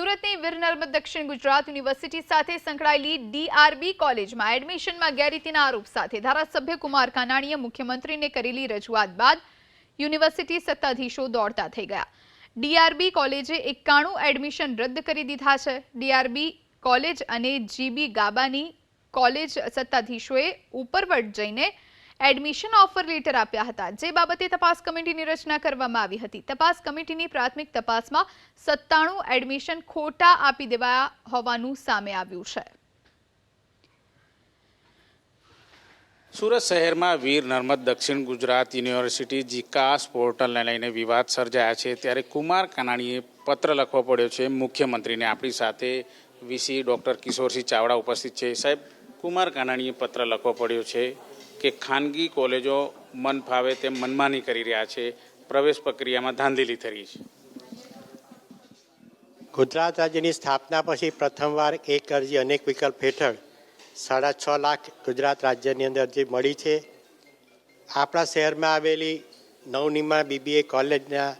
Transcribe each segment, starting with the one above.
સુરતની વીર નર્મદ દક્ષિણ ગુજરાત યુનિવર્સિટી સાથે સંકળાયેલી ડીઆરબી કોલેજમાં એડમિશનમાં ગેરરીતિના આરોપ સાથે ધારાસભ્ય કુમાર કાનાણીએ મુખ્યમંત્રીને કરેલી રજૂઆત બાદ યુનિવર્સિટી સત્તાધીશો દોડતા થઈ ગયા. ડીઆરબી કોલેજે એકાણું એડમિશન રદ કરી દીધા છે. ડીઆરબી કોલેજ અને જીબી ગાબાની કોલેજ સત્તાધીશોએ ઉપરવટ જઈને એડમિશન ઓફર લેટર આપ્યા હતા, જે બાબતે તપાસ કમિટીની રચના કરવામાં આવી હતી. તપાસ કમિટીની પ્રાથમિક તપાસમાં સત્તાણું એડમિશન ખોટા આપી દેવાયા હોવાનું સામે આવ્યું છે. સુરત શહેરમાં વીર નર્મદ દક્ષિણ ગુજરાત યુનિવર્સિટી જીકાસ પોર્ટલને લઈને વિવાદ સર્જાયા છે. ત્યારે કુમાર કાનાણીએ પત્ર લખવો પડ્યો છે. મુખ્યમંત્રીને આપણી સાથે વીસી ડૉક્ટર કિશોરસિંહ ચાવડા ઉપસ્થિત છે. સાહેબ, કુમાર કાનાણીએ પત્ર લખવો પડ્યો છે. કે ખાનગી કોલેજો મન ફાવે તેમ મનમાની કરી રહ્યા છે, પ્રવેશ પ્રક્રિયામાં ધાંધલી થઈ છે. ગુજરાત રાજ્યની સ્થાપના પછી પ્રથમવાર એક અરજી અનેક વિકલ્પ હેઠળ સાડા છ લાખ ગુજરાત રાજ્યની અંદર અરજી મળી છે. આપણા શહેરમાં આવેલી નવનિમા બીબીએ કોલેજના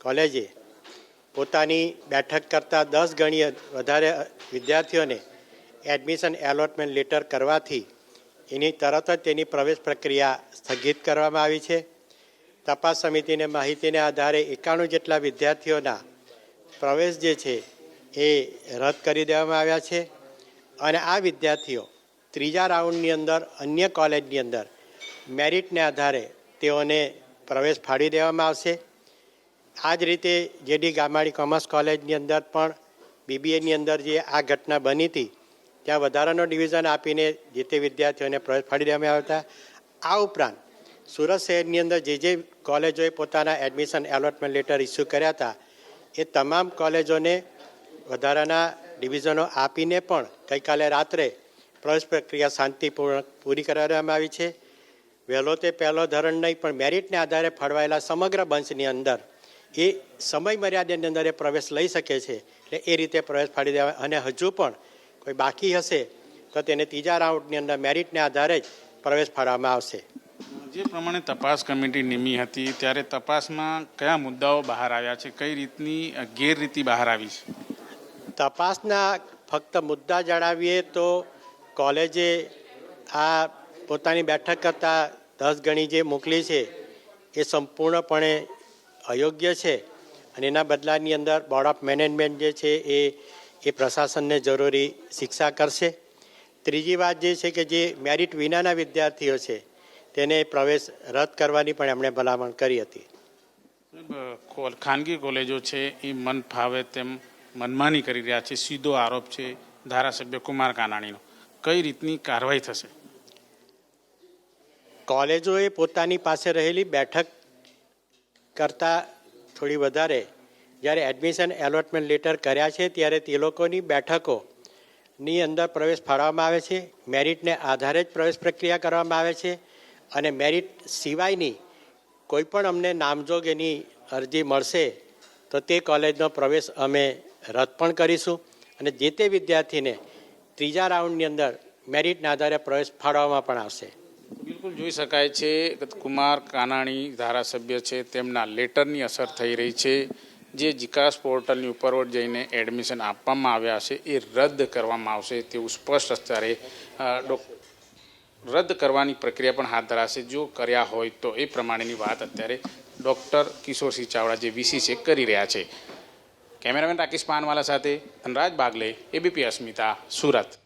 કોલેજે પોતાની બેઠક કરતાં દસ ગણી વધારે વિદ્યાર્થીઓને એડમિશન એલોટમેન્ટ લેટર કરવાથી એની તરત જ તેની પ્રવેશ પ્રક્રિયા સ્થગિત કરવામાં આવી છે. તપાસ સમિતિને માહિતીને આધારે એકાણું જેટલા વિદ્યાર્થીઓના પ્રવેશ જે છે એ રદ કરી દેવામાં આવ્યા છે અને આ વિદ્યાર્થીઓ ત્રીજા રાઉન્ડની અંદર અન્ય કોલેજની અંદર મેરિટને આધારે તેઓને પ્રવેશ ફાળી દેવામાં આવશે. આ જ રીતે જેડી ગામાડી કોમર્સ કોલેજની અંદર પણ બીબીએની અંદર જે આ ઘટના બની હતી ત્યાં વધારાનો ડિવિઝન આપીને જે તે વિદ્યાર્થીઓને પ્રવેશ ફાડી દેવામાં આવ્યા હતા. આ ઉપરાંત સુરત શહેરની અંદર જે જે કોલેજોએ પોતાના એડમિશન એલોટમેન્ટ લેટર ઇસ્યુ કર્યા હતા, એ તમામ કોલેજોને વધારાના ડિવિઝનો આપીને પણ ગઈકાલે રાત્રે પ્રવેશ પ્રક્રિયા શાંતિપૂર્ણ પૂરી કરવામાં આવી છે. વહેલો તે પહેલો ધોરણ નહીં, પણ મેરિટને આધારે ફળવાયેલા સમગ્ર બંચની અંદર એ સમય મર્યાદાની અંદર એ પ્રવેશ લઈ શકે છે, એટલે એ રીતે પ્રવેશ ફાડી દેવા, અને હજુ પણ કોઈ બાકી હશે તો તેને ત્રીજા રાઉન્ડની અંદર મેરિટને આધારે જ પ્રવેશ ફાળવવામાં આવશે. જે પ્રમાણે તપાસ કમિટી નિમી હતી ત્યારે તપાસમાં કયા મુદ્દાઓ બહાર આવ્યા છે? કઈ રીતની ગેરરીતિ બહાર આવી છે? તપાસના ફક્ત મુદ્દા જણાવીએ તો કોલેજે આ પોતાની બેઠક કરતાં દસ ગણી જે મોકલી છે એ સંપૂર્ણપણે અયોગ્ય છે. અને એના બદલાની અંદર બોર્ડ ઓફ મેનેજમેન્ટ જે છે એ એ પ્રશાસનને જરૂરી શિક્ષા કરશે. ત્રીજી વાત જે છે કે જે મેરિટ વિનાના વિદ્યાર્થીઓ છે તેને પ્રવેશ રદ કરવાની પણ એમણે ભલામણ કરી હતી. ખાનગી કોલેજો છે એ મન ફાવે તેમ મનમાની કરી રહ્યા છે. સીધો આરોપ છે ધારાસભ્ય કુમાર કાનાણીનો. કઈ રીતની કાર્યવાહી થશે? કોલેજોએ પોતાની પાસે રહેલી બેઠક કરતાં થોડી વધારે જ્યારે એડમિશન એલોટમેન્ટ લેટર કર્યા છે, ત્યારે તે લોકોની બેઠકોની અંદર પ્રવેશ ફાળવવામાં આવે છે. મેરિટને આધારે જ પ્રવેશ પ્રક્રિયા કરવામાં આવે છે અને મેરિટ સિવાયની કોઈ પણ અમને નામજોગ એની અરજી મળશે, તો તે કોલેજનો પ્રવેશ અમે રદ પણ કરીશું. અને જે તે વિદ્યાર્થીને ત્રીજા રાઉન્ડની અંદર મેરિટના આધારે પ્રવેશ ફાળવવામાં પણ આવશે. બિલકુલ જોઈ શકાય છે કુમાર કાનાણી ધારાસભ્ય છે, તેમના લેટરની અસર થઈ રહી છે. જે જીકાસ પોર્ટલની ઉપરવટ જઈને એડમિશન આપવામાં આવ્યા છે, એ રદ કરવામાં આવશે તેવું સ્પષ્ટ અત્યારે રદ કરવાની પ્રક્રિયા પણ હાથ ધરાશે. જો કર્યા હોય તો એ પ્રમાણેની વાત અત્યારે ડૉક્ટર કિશોરસિંહ ચાવડા જે વીસી છે, કરી રહ્યા છે. કેમેરામેન રાકેશ પાનવાલા સાથે ધનરાજ બાગલે એબીપી અસ્મિતા, સુરત.